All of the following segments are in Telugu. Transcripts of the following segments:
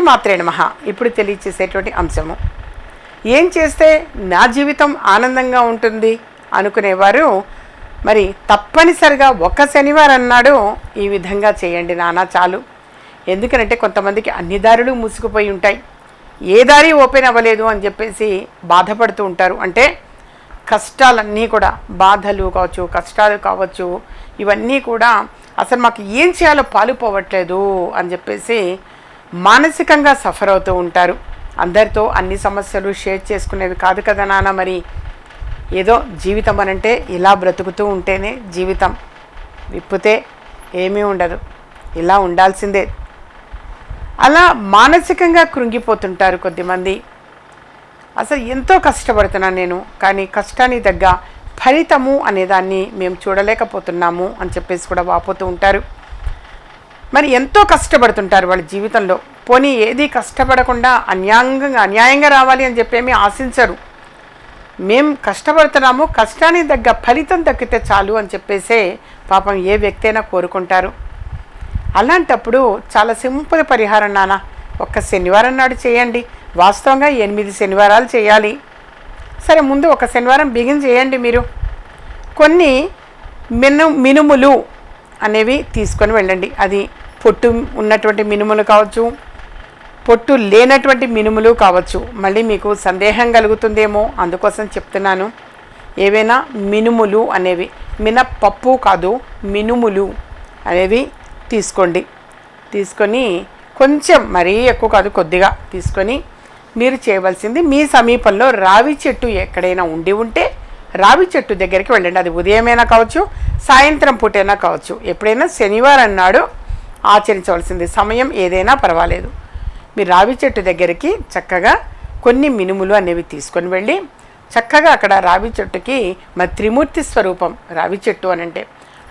ఓం శ్రీ నమ. ఇప్పుడు తెలియచేసేటువంటి అంశము. ఏం చేస్తే నా జీవితం ఆనందంగా ఉంటుంది? అనుకునేవారు మరి తప్పనిసరిగా ఒక శనివారం నాడు ఈ విధంగా చేయండి నానా చాలు. ఎందుకనంటే కొంతమందికి అన్ని దారులు మూసుకుపోయి ఉంటాయి. ఏ దారి ఓపెన్ అవ్వలేదు అని చెప్పేసి బాధపడుతూ ఉంటారు. అంటే కష్టాలన్నీ కూడా బాధలు కావచ్చు కష్టాలు కావచ్చు ఇవన్నీ కూడా అసలు మాకు ఏం చేయాలో పాలుపోవట్లేదు అని చెప్పేసి మానసికంగా సఫర్ అవుతూ ఉంటారు. అందరితో అన్ని సమస్యలు షేర్ చేసుకునేవి కాదు కదా నాన్న మరి? ఏదో జీవితం అనంటే ఇలా బ్రతుకుతూ ఉంటేనే జీవితం. విప్పితే ఏమీ ఉండదు. ఇలా ఉండాల్సిందే. అలా మానసికంగా కృంగిపోతుంటారు కొద్దిమంది. అసలు ఎంతో కష్టపడుతున్నాను నేను కానీ కష్టానికి తగ్గ ఫలితము అనేదాన్ని మేము చూడలేకపోతున్నాము అని చెప్పేసి కూడా వాపోతూ ఉంటారు. మరి ఎంతో కష్టపడుతుంటారు వాళ్ళ జీవితంలో. పోనీ ఏది కష్టపడకుండా అన్యాయంగా అన్యాయంగా రావాలి అని చెప్పేమీ ఆశించరు. మేం కష్టపడుతున్నాము కష్టానికి తగ్గ ఫలితం దక్కితే చాలు అని చెప్పేసే పాపం ఏ వ్యక్తి అయినా కోరుకుంటారు. అలాంటప్పుడు చాలా సింపుల్ పరిహారం నాన్న. ఒక్క శనివారం నాడు చేయండి. వాస్తవంగా ఎనిమిది శనివారాలు చేయాలి. సరే ముందు ఒక శనివారం బిగిన్ చేయండి మీరు. కొన్ని మిను మినుములు అనేవి తీసుకొని వెళ్ళండి. అది పొట్టు ఉన్నటువంటి మినుములు కావచ్చు పొట్టు లేనటువంటి మినుములు కావచ్చు. మళ్ళీ మీకు సందేహం కలుగుతుందేమో అందుకోసం చెప్తున్నాను. ఏవైనా మినుములు అనేవి మినపప్పు కాదు మినుములు అనేవి తీసుకోండి. తీసుకొని కొంచెం మరీ ఎక్కువ కాదు కొద్దిగా తీసుకొని మీరు చేయవలసింది మీ సమీపంలో రావి చెట్టు ఎక్కడైనా ఉండి ఉంటే రావి చెట్టు దగ్గరికి వెళ్ళండి. అది ఉదయమైనా కావచ్చు సాయంత్రం పూటైనా కావచ్చు. ఎప్పుడైనా శనివారం నాడు ఆచరించవలసింది. సమయం ఏదైనా పర్వాలేదు. మీరు రావి చెట్టు దగ్గరికి చక్కగా కొన్ని మినుములు అనేవి తీసుకొని వెళ్ళి చక్కగా అక్కడ రావి చెట్టుకి మా త్రిమూర్తి స్వరూపం రావి చెట్టు అని అంటే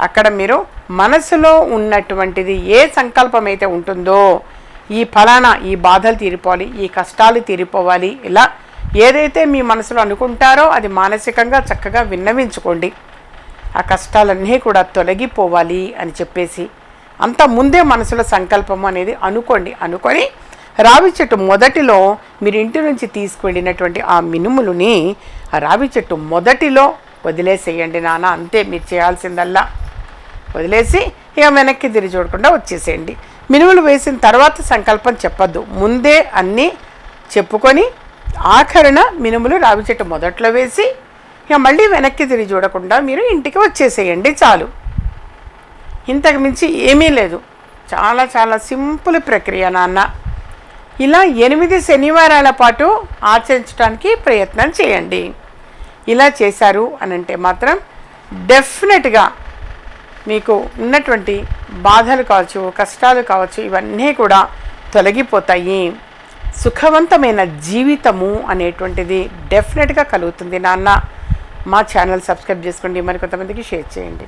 అక్కడ మీరు మనసులో ఉన్నటువంటిది ఏ సంకల్పం అయితే ఉంటుందో ఈ ఫలానా ఈ బాధలు తీరిపోవాలి ఈ కష్టాలు తీరిపోవాలి ఇలా ఏదైతే మీ మనసులో అనుకుంటారో అది మానసికంగా చక్కగా విన్నవించుకోండి. ఆ కష్టాలన్నీ కూడా తొలగిపోవాలి అని చెప్పేసి అంత ముందే మనసులో సంకల్పం అనేది అనుకోండి అనుకొని రావి చెట్టు మొదటిలో మీరు ఇంటి నుంచి తీసుకువెళ్ళినటువంటి ఆ మినుములని ఆ రావి చెట్టు మొదటిలో వదిలేసేయండి నాన్న అంతే మీరు చేయాల్సిందల్లా. వదిలేసి ఇక వెనక్కి తిరిగి చూడకుండా వచ్చేసేయండి. మినుములు వేసిన తర్వాత సంకల్పం చెప్పొద్దు. ముందే అన్నీ చెప్పుకొని ఆఖరణ మినుములు రావి చెట్టు మొదట్లో వేసి ఇక మళ్ళీ వెనక్కి తిరిగి చూడకుండా మీరు ఇంటికి వచ్చేసేయండి చాలు. ఇంతకు మించి ఏమీ లేదు. చాలా చాలా సింపుల్ ప్రక్రియ నాన్న. ఇలా ఎనిమిది శనివారాల పాటు ఆచరించడానికి ప్రయత్నం చేయండి. ఇలా చేశారు అని అంటే మాత్రం డెఫినెట్గా మీకు ఉన్నటువంటి బాధలు కావచ్చు కష్టాలు కావచ్చు ఇవన్నీ కూడా తొలగిపోతాయి. సుఖవంతమైన జీవితము అనేటువంటిది డెఫినెట్గా కలుగుతుంది నాన్న. మా ఛానల్ సబ్స్క్రైబ్ చేసుకోండి. మరి కొంతమందికి షేర్ చేయండి.